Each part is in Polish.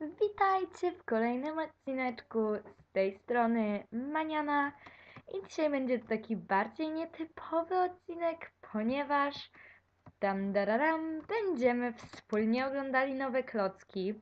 Witajcie w kolejnym odcineczku z tej strony Maniana i dzisiaj będzie to taki bardziej nietypowy odcinek, ponieważ dam dararam, będziemy wspólnie oglądali nowe klocki.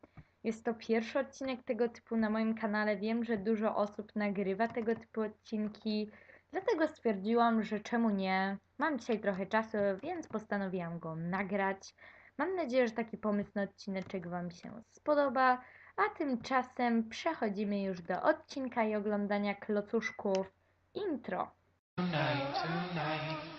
Jest to pierwszy odcinek tego typu na moim kanale. Wiem, że dużo osób nagrywa tego typu odcinki, dlatego stwierdziłam, że czemu nie. Mam dzisiaj trochę czasu, więc postanowiłam go nagrać. Mam nadzieję, że taki pomysł na odcineczek Wam się spodoba. A tymczasem przechodzimy już do odcinka i oglądania klocuszków intro. Tonight, tonight.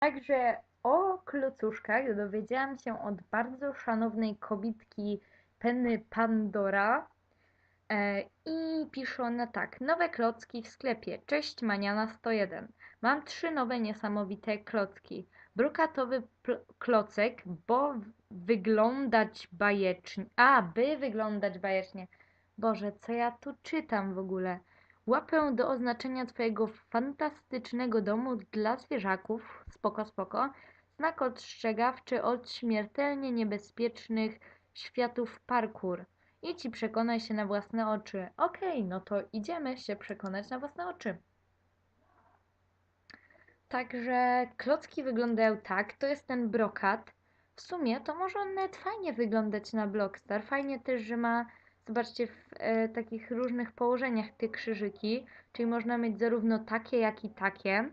Także o klocuszkach dowiedziałam się od bardzo szanownej kobitki Penny Pandora. E, I pisze ona tak. Nowe klocki w sklepie. Cześć Maniana 101. Mam trzy nowe niesamowite klocki. Brukatowy klocek, bo wyglądać bajecznie. A, by wyglądać bajecznie. Boże, co ja tu czytam w ogóle? Łapę do oznaczenia Twojego fantastycznego domu dla zwierzaków. Spoko, spoko. Znak ostrzegawczy od śmiertelnie niebezpiecznych światów parkour. I przekonaj się na własne oczy. Okej, no to idziemy się przekonać na własne oczy. Także klocki wyglądają tak. To jest ten brokat. W sumie to może on nawet fajnie wyglądać na Blockstar. Fajnie też, że ma, zobaczcie, w e, takich różnych położeniach te krzyżyki. Czyli można mieć zarówno takie, jak i takie.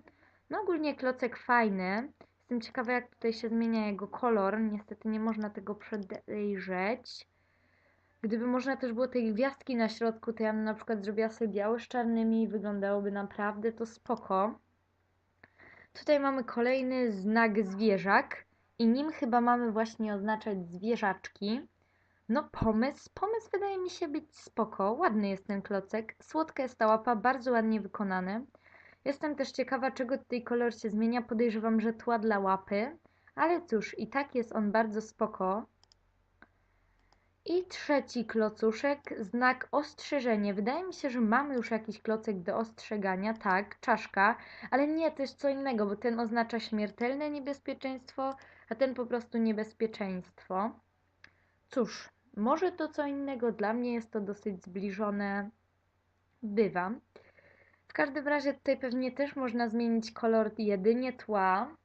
No ogólnie klocek fajny. Jestem ciekawa, jak tutaj się zmienia jego kolor. Niestety nie można tego przedejrzeć. Gdyby można też było tej gwiazdki na środku, to ja bym na przykład zrobiła sobie białe z czarnymi i wyglądałoby naprawdę to spoko. Tutaj mamy kolejny znak zwierzak i nim chyba mamy właśnie oznaczać zwierzaczki. No pomysł, pomysł wydaje mi się być spoko, ładny jest ten klocek, słodka jest ta łapa, bardzo ładnie wykonany. Jestem też ciekawa, czego tutaj kolor się zmienia, podejrzewam, że tła dla łapy, ale cóż, i tak jest on bardzo spoko. I trzeci klocuszek, znak ostrzeżenie. Wydaje mi się, że mamy już jakiś klocek do ostrzegania, tak, czaszka, ale nie, to jest co innego, bo ten oznacza śmiertelne niebezpieczeństwo, a ten po prostu niebezpieczeństwo. Cóż, może to co innego, dla mnie jest to dosyć zbliżone. Bywa. W każdym razie tutaj pewnie też można zmienić kolor jedynie tła,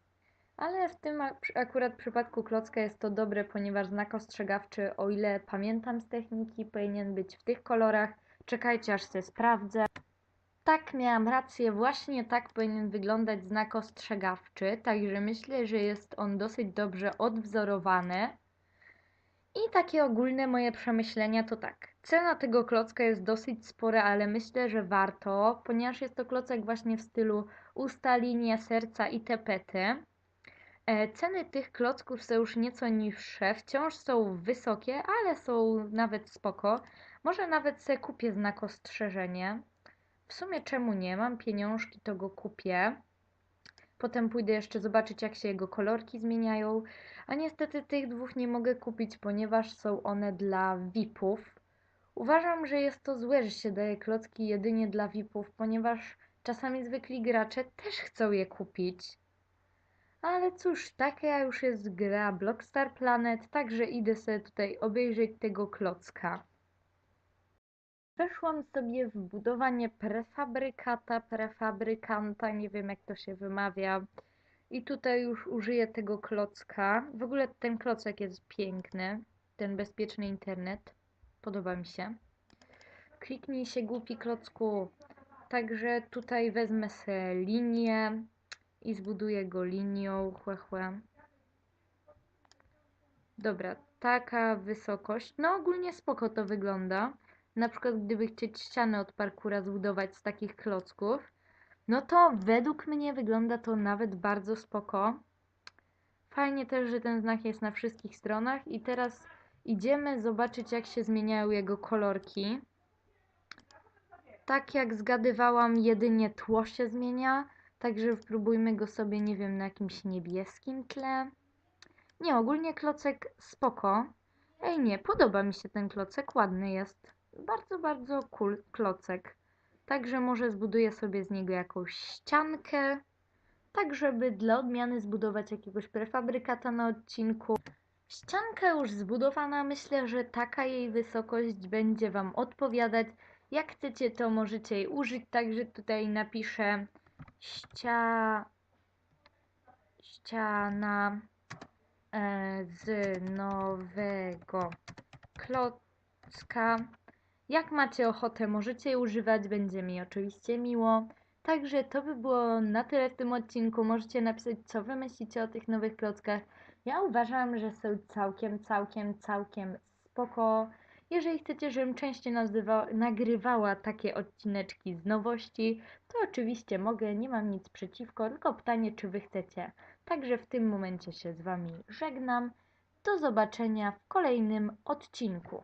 ale w tym ak- akurat przypadku klocka jest to dobre, ponieważ znak ostrzegawczy, o ile pamiętam z techniki, powinien być w tych kolorach. Czekajcie aż się sprawdzę. Tak, miałam rację, właśnie tak powinien wyglądać znak ostrzegawczy, także myślę, że jest on dosyć dobrze odwzorowany. I takie ogólne moje przemyślenia to tak. Cena tego klocka jest dosyć spora, ale myślę, że warto, ponieważ jest to klocek właśnie w stylu usta, linia, serca i tepety. E, Ceny tych klocków są już nieco niższe, wciąż są wysokie, ale są nawet spoko. Może nawet se kupię znak ostrzeżenie. W sumie czemu nie? Mam pieniążki, to go kupię. Potem pójdę jeszcze zobaczyć, jak się jego kolorki zmieniają. A niestety tych dwóch nie mogę kupić, ponieważ są one dla VIP-ów. Uważam, że jest to złe, że się daje klocki jedynie dla VIP-ów, ponieważ czasami zwykli gracze też chcą je kupić. Ale cóż, taka już jest gra Blockstar Planet, także idę sobie tutaj obejrzeć tego klocka. Weszłam sobie w budowanie prefabrykata, prefabrykanta, nie wiem jak to się wymawia. I tutaj już użyję tego klocka. W ogóle ten klocek jest piękny, ten bezpieczny internet. Podoba mi się. Kliknij się głupi klocku. Także tutaj wezmę sobie linię i zbuduję go linią, chłe, chłe. Dobra, taka wysokość. No ogólnie spoko to wygląda. Na przykład gdyby chcieć ścianę od parkura zbudować z takich klocków, no to według mnie wygląda to nawet bardzo spoko. Fajnie też, że ten znak jest na wszystkich stronach i teraz idziemy zobaczyć jak się zmieniają jego kolorki. Tak jak zgadywałam, jedynie tło się zmienia, także spróbujmy go sobie, nie wiem, na jakimś niebieskim tle. Nie, ogólnie klocek spoko. Ej, nie, podoba mi się ten klocek, ładny jest. Bardzo, bardzo cool klocek. Także może zbuduję sobie z niego jakąś ściankę, tak żeby dla odmiany zbudować jakiegoś prefabrykata na odcinku. Ścianka już zbudowana, myślę, że taka jej wysokość będzie Wam odpowiadać. Jak chcecie, to możecie jej użyć, także tutaj napiszę ścia... ściana e, z nowego klocka. Jak macie ochotę, możecie jej używać, będzie mi oczywiście miło. Także to by było na tyle w tym odcinku. Możecie napisać, co wy myślicie o tych nowych klockach. Ja uważam, że są całkiem, całkiem, całkiem spoko. Jeżeli chcecie, żebym częściej nazywa, nagrywała takie odcineczki z nowości, to oczywiście mogę, nie mam nic przeciwko, tylko pytanie, czy wy chcecie. Także w tym momencie się z wami żegnam. Do zobaczenia w kolejnym odcinku.